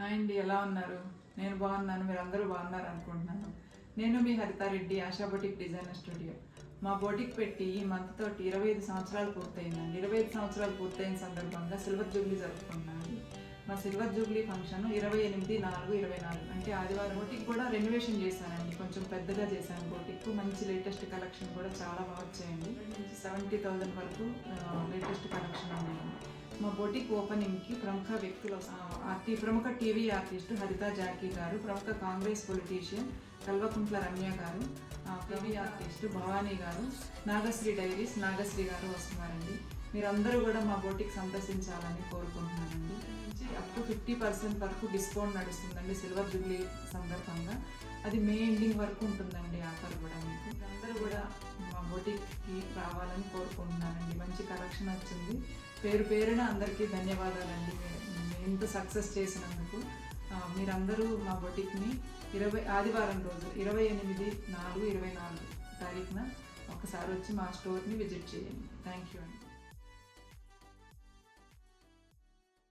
Hi అండి ఎలా ఉన్నారు? నేను బాగున్నాను మీరు అందరూ బాగున్నారు అనుకుంటున్నాను. నేను మీ Haritha Reddy Asha boutique designer studio. మా బొటిక్ పెట్టి ఈ మంత్ తోటి ఇరవై ఐదు సంవత్సరాలు పూర్తయిందండి. ఇరవై ఐదు సంవత్సరాలు పూర్తయిన సందర్భంగా సిల్వర్ జూబ్లీ జరుపుకున్నాను. మా సిల్వర్ జూబ్లీ ఫంక్షన్ ఇరవై ఎనిమిది నాలుగు ఇరవై నాలుగు. అంటే ఆదివారం బొటిక్ కూడా రెనోవేషన్ చేశానండి కొంచెం పెద్దగా చేశాను బొటిక్. మంచి లేటెస్ట్ కలెక్షన్ కూడా చాలా బాగా వచ్చాయండి. సెవెంటీ థౌజండ్ వరకు లేటెస్ట్ కలెక్షన్ ఉన్నాయండి మా బొటిక్ ఓపెనింగ్కి ప్రముఖ వ్యక్తులు అతి ప్రముఖ టీవీ ఆర్టిస్ట్ హరిత జాకీ గారు ప్రముఖ కాంగ్రెస్ పొలిటీషియన్ కల్వకుంట్ల రమ్య గారు టీవీ ఆర్టిస్ట్ భవానీ గారు నాగశ్రీ డైరీస్ నాగశ్రీ గారు వస్తున్నారండి. మీరందరూ కూడా మా బోటిక్ సందర్శించాలని కోరుకుంటున్నానండి. అప్ టు ఫిఫ్టీ పర్సెంట్ వరకు డిస్కౌంట్ నడుస్తుందండి సిల్వర్ జూబ్లీ సందర్భంగా. అది మే ఎండింగ్ వరకు ఉంటుందండి ఆఫర్ కూడా మీకు. అందరూ కూడా మా బొటిక్కి రావాలని కోరుకుంటున్నానండి. మంచి కలెక్షన్ వచ్చింది. పేరు పేరున అందరికీ ధన్యవాదాలండి. ఇంత సక్సెస్ చేసినందుకు మీరందరూ మా బొటిక్ని ఇరవై ఆదివారం రోజు ఇరవై ఎనిమిది నాలుగు ఇరవై నాలుగు తారీఖున ఒకసారి వచ్చి మా స్టోర్ని విజిట్ చేయండి. థ్యాంక్ యూ అండి.